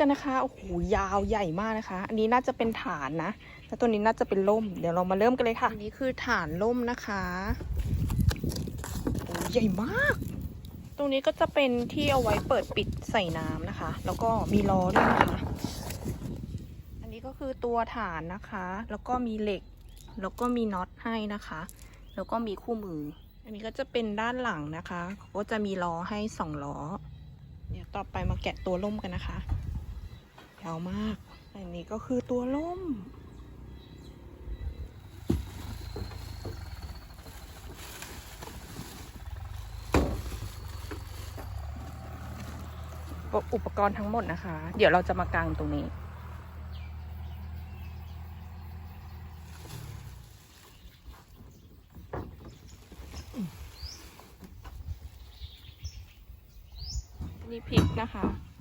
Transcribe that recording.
กันนะคะโอ้โหยาวใหญ่มากนะคะ อันนี้น่าจะเป็นฐานนะแล้วตัวนี้น่าจะเป็นล่ม เดี๋ยวเรามาเริ่มกันเลยค่ะอันนี้คือฐานล่มนะคะโอ้ใหญ่มาก ตรงนี้ก็จะเป็นที่เอาไว้เปิดปิดใส่น้ำนะคะ แล้วก็มีล้อด้วยนะคะ อันนี้ก็คือตัวฐานนะคะ แล้วก็มีเหล็ก แล้วก็มีน็อตให้นะคะ แล้วก็มีคู่มือ อันนี้ก็จะเป็นด้านหลังนะคะเขาก็จะมีล้อให้สองล้อ เดี๋ยวต่อไปมาแกะตัวล่มกันนะคะ ยาวมาก อันนี้ก็คือตัวล่ม อุปกรณ์ทั้งหมดนะคะ เดี๋ยวเราจะมากางตรงนี้นี่พริกนะคะ